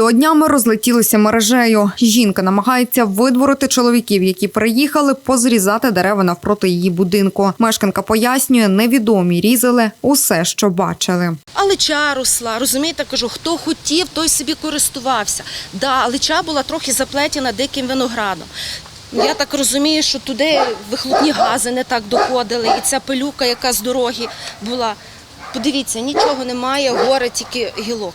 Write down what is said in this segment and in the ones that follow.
не Це відео днями розлетілося мережею. Жінка намагається видворити чоловіків, які приїхали позрізати дерева навпроти її будинку. Мешканка пояснює, невідомі різали усе, що бачили. Алича росла, розумієте, кажу, хто хотів, той собі користувався. Да, алича була трохи заплетена диким виноградом. Я так розумію, що туди вихлопні гази не так доходили, і ця пилюка, яка з дороги була. Подивіться, нічого немає, горе тільки гілок.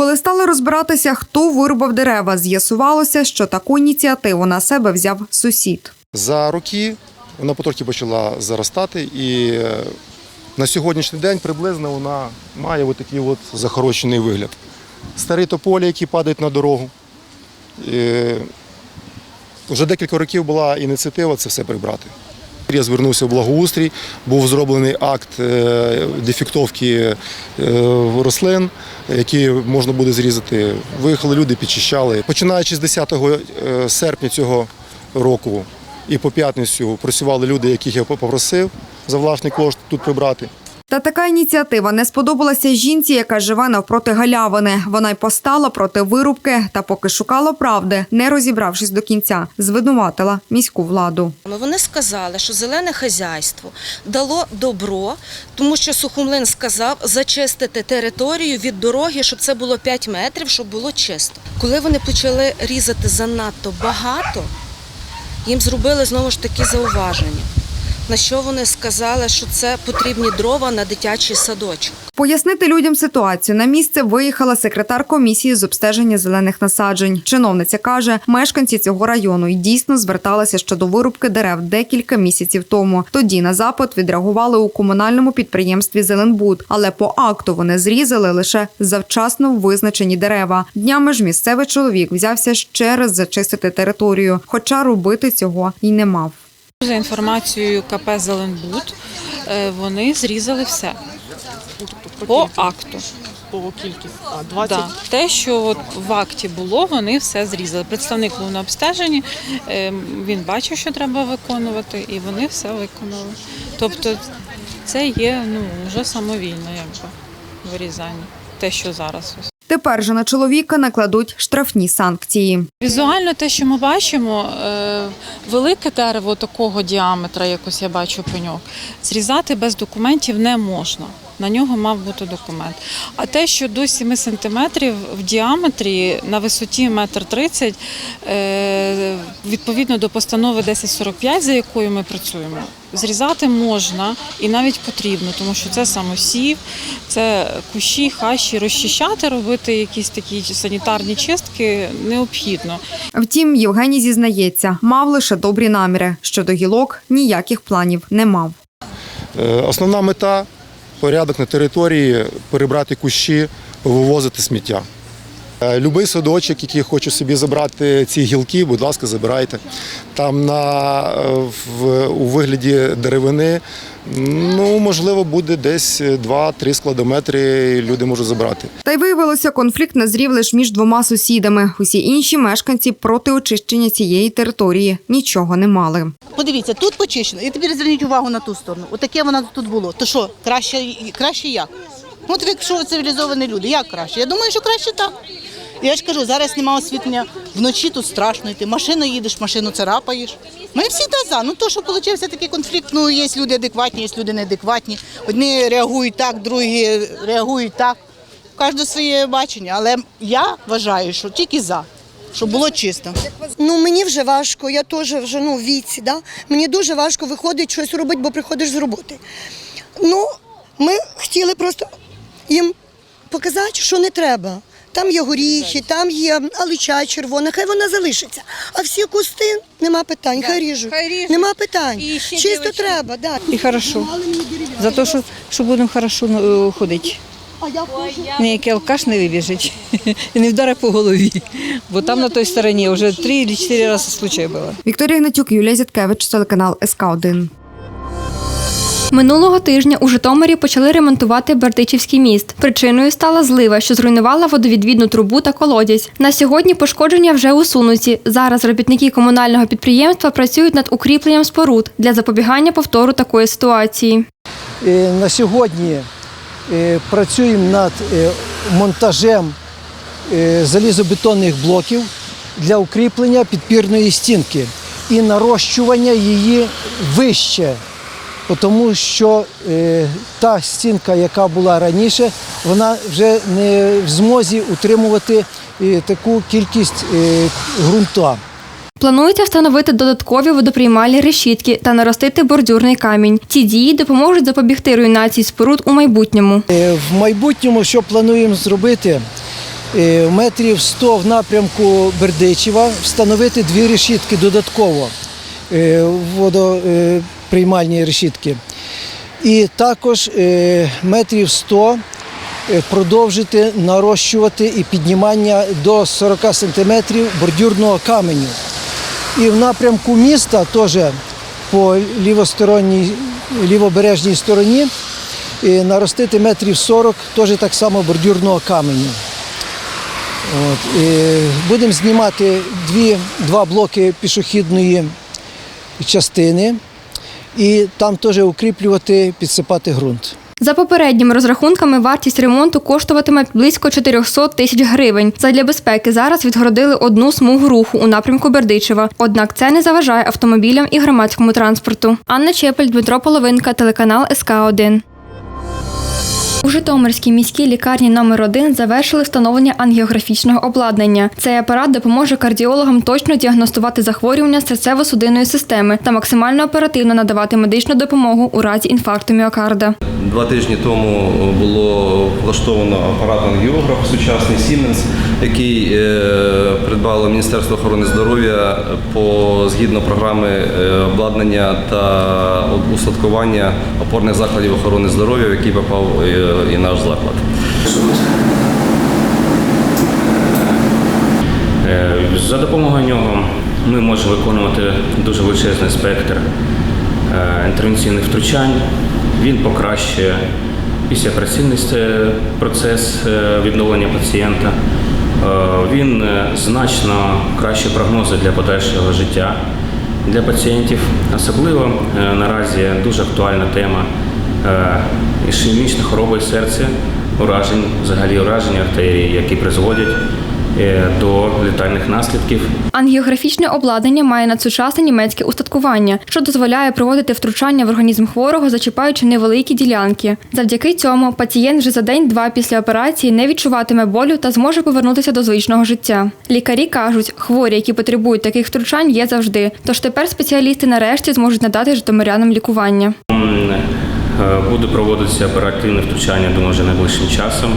Коли стали розбиратися, хто вирубав дерева, з'ясувалося, що таку ініціативу на себе взяв сусід. За роки вона потрохи почала заростати, і е, на сьогоднішній день приблизно вона має отакий от захорочений вигляд. Старі тополі, які падають на дорогу. І вже декілька років була ініціатива це все прибрати. Я звернувся в благоустрій, був зроблений акт е, дефектовки е, рослин, які можна буде зрізати. Виїхали люди, підчищали. Починаючи з 10 е, серпня цього року і по п'ятницю працювали люди, яких я попросив за власний кошт тут прибрати. Та така ініціатива не сподобалася жінці, яка живе навпроти галявини. Вона й постала проти вирубки та, поки шукала правди, не розібравшись до кінця, звинуватила міську владу. Вони сказали, що зелене хазяйство дало добро, тому що Сухомлин сказав зачистити територію від дороги, щоб це було 5 метрів, щоб було чисто. Коли вони почали різати занадто багато, їм зробили знову ж таки зауваження. На що вони сказали, що це потрібні дрова на дитячий садочок. Пояснити людям ситуацію на місце виїхала секретар комісії з обстеження зелених насаджень. Чиновниця каже, мешканці цього району й дійсно зверталися щодо вирубки дерев декілька місяців тому. Тоді на запит відреагували у комунальному підприємстві Зеленбуд, але по акту вони зрізали лише завчасно визначені дерева. Днями ж місцевий чоловік взявся ще раз зачистити територію, хоча робити цього й не мав. За інформацією КП Зеленбуд, е, вони зрізали все по акту. По кількість, а 20 Да. Те, що от в акті було, вони все зрізали. Представник був на обстеженні, е, він бачив, що треба виконувати, і вони все виконали. Тобто це є ну, вже самовільно якби, вирізання, те, що зараз. ось. Тепер же на чоловіка накладуть штрафні санкції. Візуально те, що ми бачимо, е, велике дерево такого діаметра, якось я бачу пеньок, зрізати без документів не можна. На нього мав бути документ. А те, що до 7 сантиметрів в діаметрі на висоті 1,30 м, е, відповідно до постанови 1045, за якою ми працюємо, зрізати можна і навіть потрібно, тому що це самосів, це кущі, хащі, розчищати, робити якісь такі санітарні чистки необхідно. Втім, Євгеній зізнається, мав лише добрі наміри. Щодо гілок ніяких планів не мав. Е, Основна мета порядок на території, перебрати кущі, вивозити сміття. Е, Любий садочок, який хоче собі забрати ці гілки, будь ласка, забирайте. Там на, е, в, у вигляді деревини, ну, можливо, буде десь 2-3 складометри люди можуть забрати. Та й виявилося, конфлікт назрів лише між двома сусідами. Усі інші мешканці проти очищення цієї території нічого не мали. Подивіться, тут почищено. І тепер зверніть увагу на ту сторону. Отаке воно тут було. То що, краще, краще як? От якщо цивілізовані люди, як краще? Я думаю, що краще так. Я ж кажу, зараз немає освітлення, вночі тут страшно йти. Машиною їдеш, машину царапаєш. Ми всі та за. Ну то, що вийшов такий конфлікт, ну є люди адекватні, є люди неадекватні. Одні реагують так, другі реагують так. Кожне своє бачення. Але я вважаю, що тільки за, щоб було чисто. Ну мені вже важко, я теж вже ну, в віці, да? мені дуже важко виходить щось робити, бо приходиш з роботи. Ну, ми хотіли просто їм показати, що не треба. Там є горіхи, там є алича червона, хай вона залишиться. А всі кусти нема питань, хай ріжуть. Нема питань. Чисто треба, да. І хорошо. За те, що, що будемо хорошо е, ходити. А я ходжу. Ніякий алкаш не вибіжить і не вдарить по голові. Бо там на той стороні вже три чи чотири рази случай було. Вікторія Гнатюк, Юлія Зяткевич, телеканал СК 1 Минулого тижня у Житомирі почали ремонтувати Бердичівський міст. Причиною стала злива, що зруйнувала водовідвідну трубу та колодязь. На сьогодні пошкодження вже усунуті. Зараз робітники комунального підприємства працюють над укріпленням споруд для запобігання повтору такої ситуації. Е, На сьогодні е, працюємо над е, монтажем залізобетонних блоків для укріплення підпірної стінки і нарощування її вище, тому що е, та стінка, яка була раніше, вона вже не в змозі утримувати е, таку кількість е, ґрунта. Планується встановити додаткові водоприймальні решітки та наростити бордюрний камінь. Ці дії допоможуть запобігти руйнації споруд у майбутньому. Е, В майбутньому, що плануємо зробити, е, метрів 100 в напрямку Бердичева встановити дві решітки додатково, е, водоприймальні решітки. І також е, метрів 100 е, продовжити нарощувати і піднімання до 40 сантиметрів бордюрного каменю. І в напрямку міста теж по лівобережній стороні е, наростити метрів 40, теж так само бордюрного каменю. От, будемо знімати дві, два блоки пішохідної частини і там теж укріплювати, підсипати ґрунт. За попередніми розрахунками, вартість ремонту коштуватиме близько 400 тисяч гривень. Задля безпеки зараз відгородили одну смугу руху у напрямку Бердичева. Однак це не заважає автомобілям і громадському транспорту. Анна Чепель, Дмитро Половинка, телеканал СК 1 у Житомирській міській лікарні номер 1 завершили встановлення ангіографічного обладнання. Цей апарат допоможе кардіологам точно діагностувати захворювання серцево-судинної системи та максимально оперативно надавати медичну допомогу у разі інфаркту міокарда. Два тижні тому було влаштовано апарат ангіограф сучасний Siemens, який е, придбало Міністерство охорони здоров'я по згідно програми е, обладнання та устаткування опорних закладів охорони здоров'я, в який попав е, і наш заклад. Е, За допомогою нього ми можемо виконувати дуже величезний спектр е, інтервенційних втручань. Він покращує післяопераційний е, процес відновлення пацієнта. Він значно кращі прогнози для подальшого життя для пацієнтів. Особливо наразі дуже актуальна тема ішемічна хвороба серця, уражень, взагалі ураження артерії, які призводять е, до летальних наслідків. Ангіографічне обладнання має надсучасне німецьке устаткування, що дозволяє проводити втручання в організм хворого, зачіпаючи невеликі ділянки. Завдяки цьому пацієнт вже за день-два після операції не відчуватиме болю та зможе повернутися до звичного життя. Лікарі кажуть, хворі, які потребують таких втручань, є завжди. Тож тепер спеціалісти нарешті зможуть надати житомирянам лікування. Е, Буде проводитися оперативне втручання, думаю, вже найближчим часом.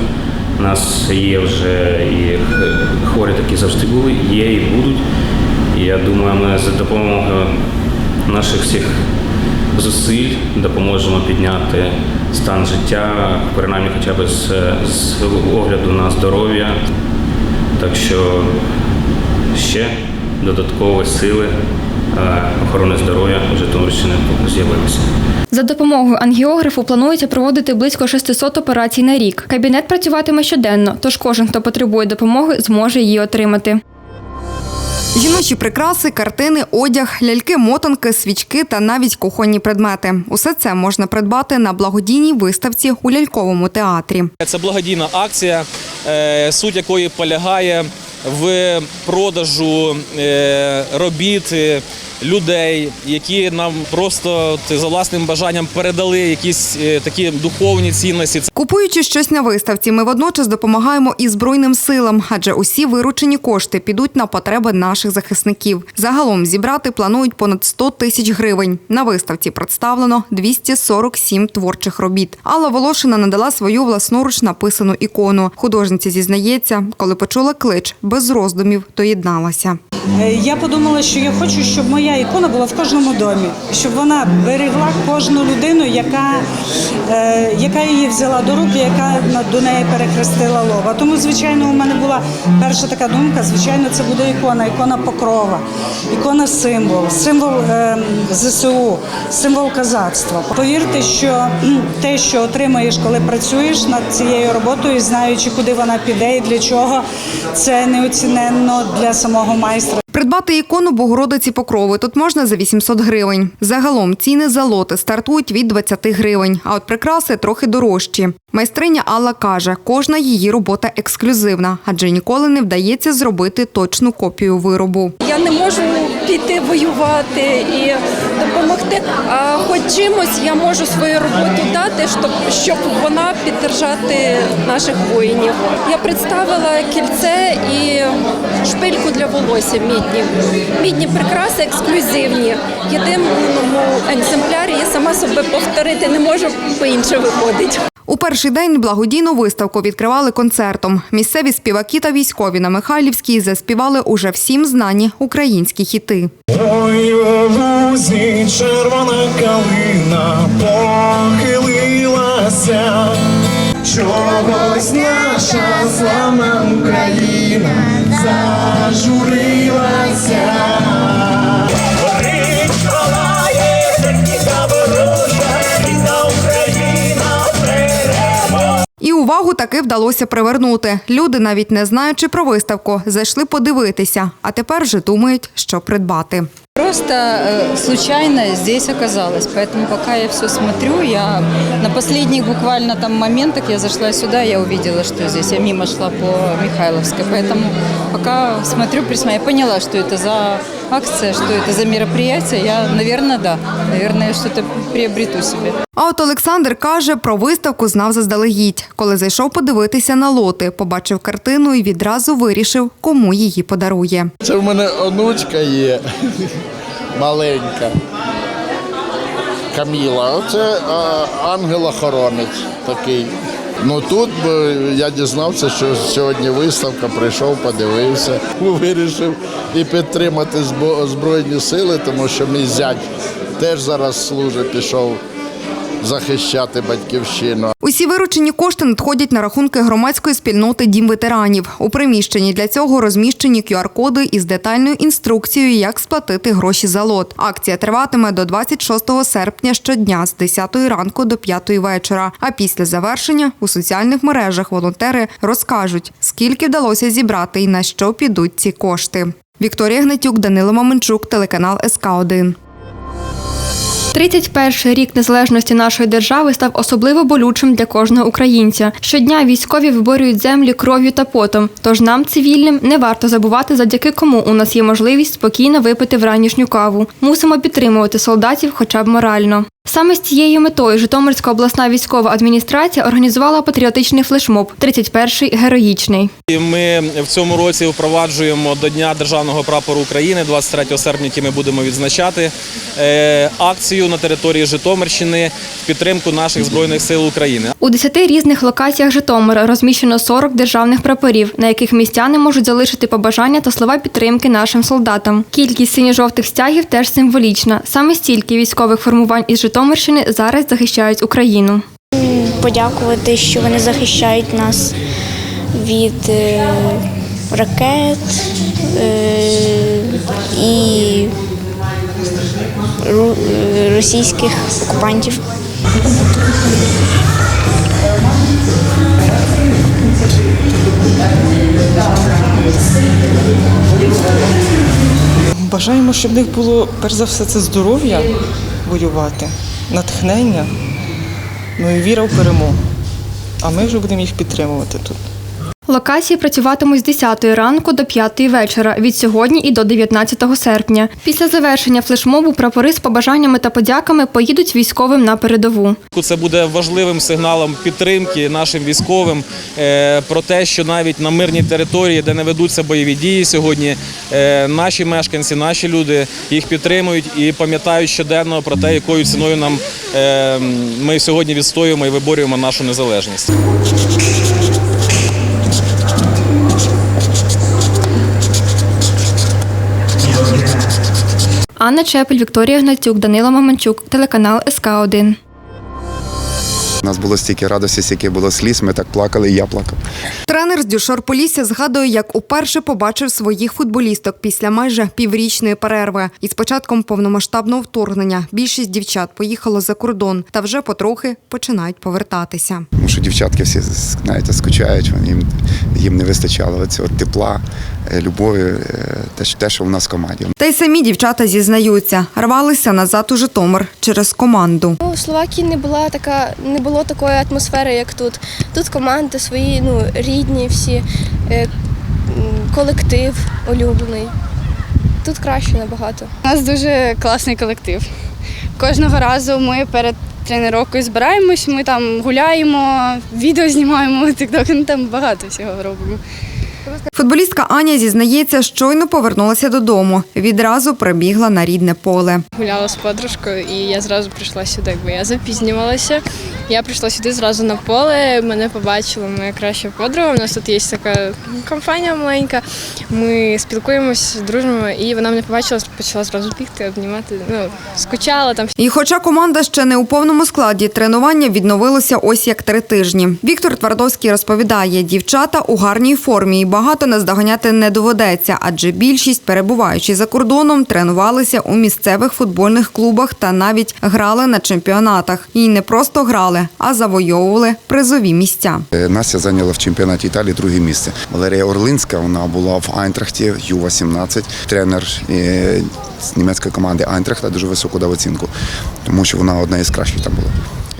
У нас є вже і е, хворі такі завжди були, є і будуть. Я думаю, ми за допомогою наших всіх зусиль допоможемо підняти стан життя, принаймні хоча б з, з огляду на здоров'я. Так що ще додаткові сили е, охорони здоров'я Житомирщини з'явилися. За допомогою ангіографу планується проводити близько 600 операцій на рік. Кабінет працюватиме щоденно, тож кожен, хто потребує допомоги, зможе її отримати. Жіночі прикраси, картини, одяг, ляльки, мотанки, свічки та навіть кухонні предмети. Усе це можна придбати на благодійній виставці у ляльковому театрі. Це благодійна акція, е, суть якої полягає в продажу е, робіт е, людей, які нам просто за власним бажанням передали якісь е, такі духовні цінності. Купуючи щось на виставці, ми водночас допомагаємо і збройним силам, адже усі виручені кошти підуть на потреби наших захисників. Загалом зібрати планують понад 100 тисяч гривень. На виставці представлено 247 творчих робіт. Алла Волошина надала свою власноруч написану ікону. Художниця зізнається, коли почула клич, без роздумів доєдналася. Е, Я подумала, що я хочу, щоб моя ікона була в кожному домі, щоб вона берегла кожну людину, яка, е, яка її взяла до руки, яка до неї перехрестила лова. Тому, звичайно, у мене була перша така думка. Звичайно, це буде ікона, ікона покрова, ікона символ, символ е, ЗСУ, символ козацтва. Повірте, що те, що отримаєш, коли працюєш над цією роботою, знаючи, куди вона піде і для чого, це неоціненно для самого майстра. Придбати ікону Богородиці Покрови тут можна за 800 гривень. Загалом ціни за лоти стартують від 20 гривень, а от прикраси трохи дорожчі. Майстриня Алла каже, кожна її робота ексклюзивна, адже ніколи не вдається зробити точну копію виробу. Я не можу піти воювати і допомогти. А хоч чимось я можу свою роботу дати, щоб, щоб вона підтримати наших воїнів. Я представила кільце і шпильку для волосся мідні. Мідні прикраси ексклюзивні. В єдиному екземплярі я сама себе повторити не можу, по інше виходить. У перший день благодійну виставку відкривали концертом. Місцеві співаки та військові на Михайлівській заспівали уже всім знані українські хіти. Ой, лузі червона калина похилилася, чогось наша славна Україна увагу таки вдалося привернути. Люди, навіть не знаючи про виставку, зайшли подивитися, а тепер вже думають, що придбати. Просто э, случайно здесь оказалась, поэтому пока я все смотрю, я на последних буквально там моментах я зашла сюда, я увидела, что здесь, я мимо шла по Михайловской, поэтому пока смотрю, присмотрю, я поняла, что это за акция, что это за мероприятие, я, наверное, да, наверное, я что-то приобрету себе. А от Олександр каже, про виставку знав заздалегідь. Коли зайшов подивитися на лоти, побачив картину і відразу вирішив, кому її подарує. Це в мене онучка є маленька. Каміла. Оце а, ангел-охоронець такий. Ну тут я дізнався, що сьогодні виставка, прийшов, подивився, вирішив і підтримати Збройні сили, тому що мій зять теж зараз служить, пішов захищати батьківщину. Усі виручені кошти надходять на рахунки громадської спільноти Дім ветеранів. У приміщенні для цього розміщені QR-коди із детальною інструкцією, як сплатити гроші за лот. Акція триватиме до 26 серпня щодня з 10 ранку до 5 вечора. А після завершення у соціальних мережах волонтери розкажуть, скільки вдалося зібрати і на що підуть ці кошти. Вікторія Гнатюк, Данило Маменчук, телеканал СК 1 31 рік незалежності нашої держави став особливо болючим для кожного українця. Щодня військові виборюють землі кров'ю та потом. Тож нам, цивільним, не варто забувати, завдяки кому у нас є можливість спокійно випити вранішню каву. Мусимо підтримувати солдатів, хоча б морально. Саме з цією метою Житомирська обласна військова адміністрація організувала патріотичний флешмоб «31-й героїчний. Ми в цьому році впроваджуємо до Дня державного прапору України 23 серпня, який ми будемо відзначати е, акцію на території Житомирщини в підтримку наших збройних сил України. У 10 різних локаціях Житомира розміщено 40 державних прапорів, на яких містяни можуть залишити побажання та слова підтримки нашим солдатам. Кількість синьо-жовтих стягів теж символічна. Саме стільки військових формувань із Житомирщини зараз захищають Україну. подякувати, що вони захищають нас від е, ракет е, і е, російських окупантів. Бажаємо, щоб в них було перш за все це здоров'я воювати, натхнення, ну і віра в перемогу. А ми вже будемо їх підтримувати тут. Локації працюватимуть з 10 ранку до 5 вечора від сьогодні і до 19 серпня. Після завершення флешмобу прапори з побажаннями та подяками поїдуть військовим на передову. Це буде важливим сигналом підтримки нашим військовим е, про те, що навіть на мирній території, де не ведуться бойові дії сьогодні, е, наші мешканці, наші люди їх підтримують і пам'ятають щоденно про те, якою ціною нам е, ми сьогодні відстоюємо і виборюємо нашу незалежність. Анна Чепель, Вікторія Гнатюк, Данило Маманчук, телеканал СК 1 У нас було стільки радості, стільки було сліз. Ми так плакали, і я плакав. Тренер з Дюшор Полісся згадує, як уперше побачив своїх футболісток після майже піврічної перерви. І з початком повномасштабного вторгнення більшість дівчат поїхало за кордон та вже потрохи починають повертатися. Тому що дівчатки всі знаєте, скучають, вони- їм, їм не вистачало цього тепла, е, любові, е, те, що- те, що в нас в команді. Та й самі дівчата зізнаються, рвалися назад у Житомир через команду. У Словакії не була така, не було такої атмосфери, як тут. Тут команди свої, ну рідні, всі, е, колектив улюблений. Тут краще набагато. У нас дуже класний колектив. Кожного разу ми перед тренуванням збираємось, ми там гуляємо, відео знімаємо, тікток, ну там багато всього робимо. Футболістка Аня зізнається, щойно повернулася додому. Відразу прибігла на рідне поле. Гуляла з подружкою і я зразу прийшла сюди, бо я запізнювалася. Я прийшла сюди зразу на поле, мене побачила моя краща подруга. У нас тут є така компанія маленька. Ми спілкуємося, дружимо, і вона мене побачила, почала зразу бігти, обнімати. Ну, скучала там. І хоча команда ще не у повному складі, тренування відновилося ось як три тижні. Віктор Твардовський розповідає, дівчата у гарній формі і багато наздоганяти не доведеться, адже більшість, перебуваючи за кордоном, тренувалися у місцевих футбольних клубах та навіть грали на чемпіонатах. І не просто грали, а завойовували призові місця. Е, Настя зайняла в чемпіонаті Італії друге місце. Валерія Орлинська вона була в Айнтрахті Ю-18, тренер е, з німецької команди Айнтрахта дуже високу дав оцінку, тому що вона одна із кращих там була.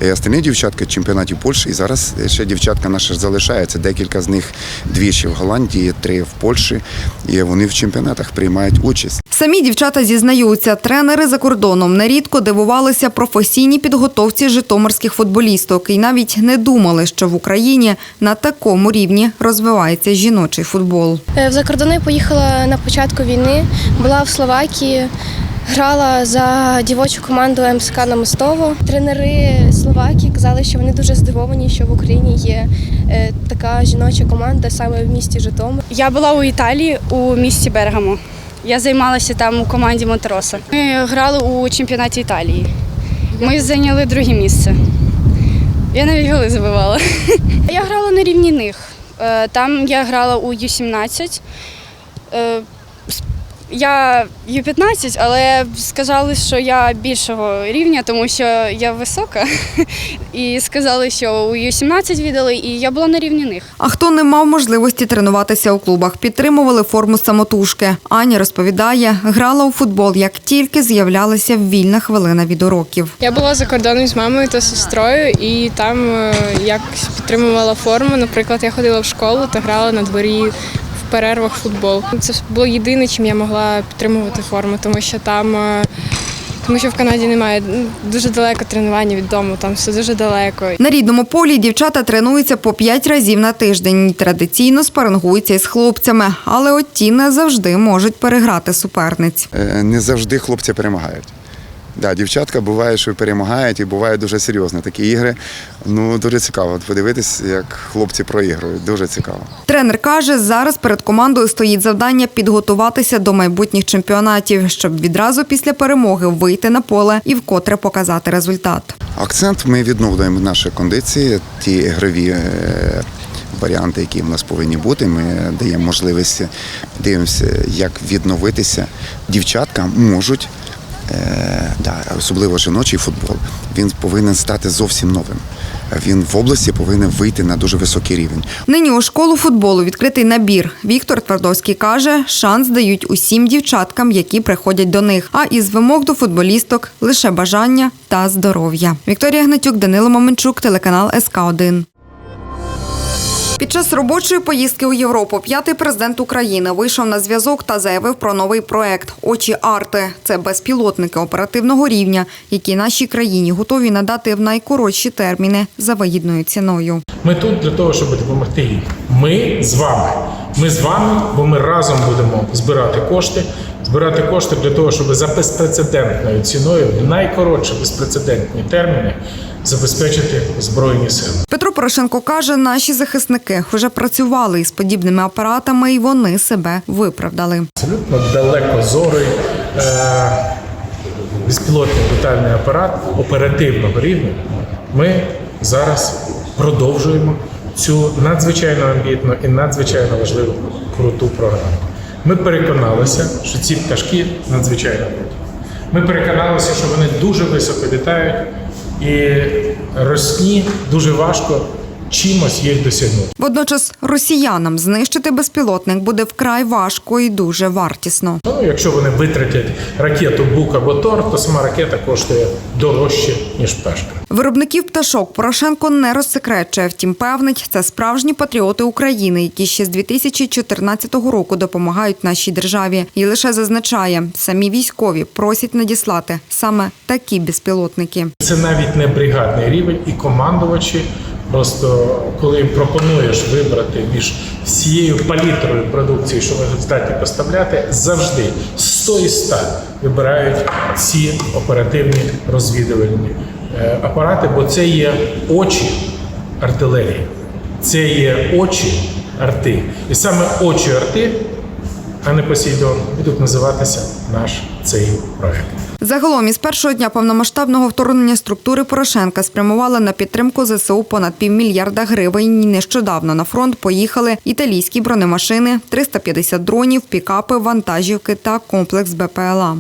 І остальні дівчатки в чемпіонаті Польщі. І зараз ще дівчатка наша залишається. Декілька з них двічі в Голландії, три в Польщі. І вони в чемпіонатах приймають участь. Самі дівчата зізнаються, тренери за кордоном нерідко дивувалися професійній підготовці житомирських футболісток і навіть не думали, що в Україні на такому рівні розвивається жіночий футбол. Е, В закордони поїхала на початку війни, була в Словакії, грала за дівочу команду МСК на Мостово. Тренери Словакії казали, що вони дуже здивовані, що в Україні є е, така жіноча команда саме в місті Житомир. Я була у Італії у місті Бергамо. Я займалася там у команді Монтероса. Ми грали у чемпіонаті Італії. Ми зайняли друге місце. Я навіть голи забивала. Я грала на рівні них. Е, Там я грала у Ю-17. Я Ю-15, але сказали, що я більшого рівня, тому що я висока. І сказали, що у Ю-17 віддали, і я була на рівні них. А хто не мав можливості тренуватися у клубах, підтримували форму самотужки. Аня розповідає, грала у футбол, як тільки з'являлася вільна хвилина від уроків. Я була за кордоном з мамою та сестрою, і там е, якось підтримувала форму. Наприклад, я ходила в школу та грала на дворі перервах футбол. Це було єдине, чим я могла підтримувати форму, тому що там. е, Тому що в Канаді немає дуже далеко тренування від дому, там все дуже далеко. На рідному полі дівчата тренуються по п'ять разів на тиждень. Традиційно спарингуються із хлопцями, але от ті не завжди можуть переграти суперниць. Е, Не завжди хлопці перемагають. Да, дівчатка буває, що перемагають, і буває дуже серйозно. Такі ігри. Ну дуже цікаво подивитись, як хлопці проігрують. Дуже цікаво. Тренер каже, зараз перед командою стоїть завдання підготуватися до майбутніх чемпіонатів, щоб відразу після перемоги вийти на поле і вкотре показати результат. Акцент ми відновлюємо наші кондиції, ті ігрові е, варіанти, які в нас повинні бути. Ми даємо можливість дивимося, як відновитися. Дівчатка можуть. Е, Да, особливо жіночий футбол, він повинен стати зовсім новим. Він в області повинен вийти на дуже високий рівень. Нині у школу футболу відкритий набір. Віктор Твардовський каже, шанс дають усім дівчаткам, які приходять до них. А із вимог до футболісток лише бажання та здоров'я. Вікторія Гнатюк, Данило Маменчук, телеканал СК 1 Під час робочої поїздки у Європу п'ятий президент України вийшов на зв'язок та заявив про новий проект Очі арти. Це безпілотники оперативного рівня, які нашій країні готові надати в найкоротші терміни за вигідною ціною. Ми тут для того, щоб допомогти. Ми з вами. Ми з вами, бо ми разом будемо збирати кошти, збирати кошти для того, щоб за безпрецедентною ціною в найкоротші безпрецедентні терміни забезпечити збройні сили. Петро Порошенко каже, наші захисники вже працювали із подібними апаратами, і вони себе виправдали. Абсолютно далекозорий е, безпілотний літальний апарат оперативного рівня. Ми зараз продовжуємо цю надзвичайно амбітну і надзвичайно важливу круту програму. Ми переконалися, що ці пташки надзвичайно круті. Ми переконалися, що вони дуже високо літають і росні дуже важко чимось їх досягнути. Водночас росіянам знищити безпілотник буде вкрай важко і дуже вартісно. Ну, якщо вони витратять ракету Бук або Тор, то сама ракета коштує дорожче, ніж пташка. Виробників пташок Порошенко не розсекречує. Втім, певнить, це справжні патріоти України, які ще з 2014 року допомагають нашій державі. І лише зазначає, самі військові просять надіслати саме такі безпілотники. Це навіть не бригадний рівень, і командувачі просто коли пропонуєш вибрати між всією палітрою продукції, що ви здатні поставляти, завжди 100 із 100 вибирають ці оперативні розвідувальні е, апарати, бо це є очі артилерії, це є очі арти. І саме очі арти, а не Посейдон, будуть називатися наш цей проект. Загалом із першого дня повномасштабного вторгнення структури Порошенка спрямували на підтримку ЗСУ понад півмільярда гривень. Нещодавно на фронт поїхали італійські бронемашини, 350 дронів, пікапи, вантажівки та комплекс БПЛА.